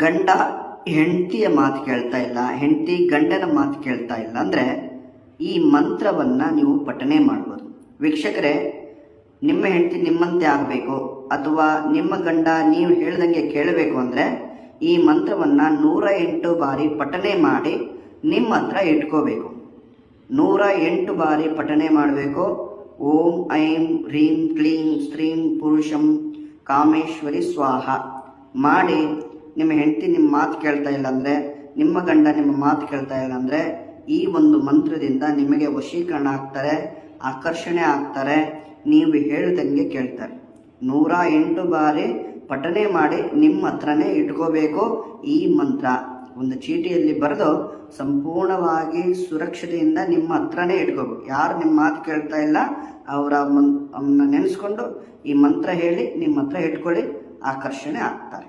ಗಂಡ ಹೆಂಡತಿಯ ಮಾತು ಕೇಳ್ತಾ ಇಲ್ಲ, ಹೆಂಡತಿ ಗಂಡನ ಮಾತು ಕೇಳ್ತಾ ಇಲ್ಲ ಅಂದರೆ ಈ ಮಂತ್ರವನ್ನು ನೀವು ಪಠನೆ ಮಾಡ್ಬೋದು. ವೀಕ್ಷಕರೇ, ನಿಮ್ಮ ಹೆಂಡತಿ ನಿಮ್ಮಂತೆ ಆಗಬೇಕು ಅಥವಾ ನಿಮ್ಮ ಗಂಡ ನೀವು ಹೇಳ್ದಂಗೆ ಕೇಳಬೇಕು ಅಂದರೆ ಈ ಮಂತ್ರವನ್ನು ನೂರ ಎಂಟು ಬಾರಿ ಪಠನೆ ಮಾಡಿ ನಿಮ್ಮ ಹತ್ರ ಇಟ್ಕೋಬೇಕು. ನೂರ ಎಂಟು ಬಾರಿ ಪಠನೆ ಮಾಡಬೇಕು. ಓಂ, ಐಂ ಹ್ರೀಂ ಕ್ಲೀಂ, ಸ್ತ್ರೀಂ, ಪುರುಷಂ, ಕಾಮೇಶ್ವರಿ, ಸ್ವಾಹ. ಮಾಡಿ ನಿಮ್ಮ ಹೆಂಡತಿ ನಿಮ್ಮ ಮಾತು ಕೇಳ್ತಾ ಇಲ್ಲ ಅಂದರೆ, ನಿಮ್ಮ ಗಂಡ ನಿಮ್ಮ ಮಾತು ಕೇಳ್ತಾ ಇಲ್ಲ ಅಂದರೆ, ಈ ಒಂದು ಮಂತ್ರದಿಂದ ನಿಮಗೆ ವಶೀಕರಣ ಆಗ್ತಾರೆ, ಆಕರ್ಷಣೆ ಆಗ್ತಾರೆ, ನೀವು ಹೇಳಿದಂಗೆ ಕೇಳ್ತಾರೆ. ನೂರ ಎಂಟು ಬಾರಿ ಪಠನೆ ಮಾಡಿ ನಿಮ್ಮ ಹತ್ರನೇ ಇಟ್ಕೋಬೇಕು ಈ ಮಂತ್ರ. ಒಂದು ಚೀಟಿಯಲ್ಲಿ ಬರೆದು ಸಂಪೂರ್ಣವಾಗಿ ಸುರಕ್ಷತೆಯಿಂದ ನಿಮ್ಮ ಹತ್ರನೇ ಇಟ್ಕೋಬೇಕು. ಯಾರು ನಿಮ್ಮ ಮಾತು ಕೇಳ್ತಾ ಇಲ್ಲ, ಅವರ ಮನ್ ಅವನ್ನ ನೆನೆಸ್ಕೊಂಡು ಈ ಮಂತ್ರ ಹೇಳಿ, ನಿಮ್ಮ ಹತ್ರ ಇಟ್ಕೊಳ್ಳಿ, ಆಕರ್ಷಣೆ ಆಗ್ತಾರೆ.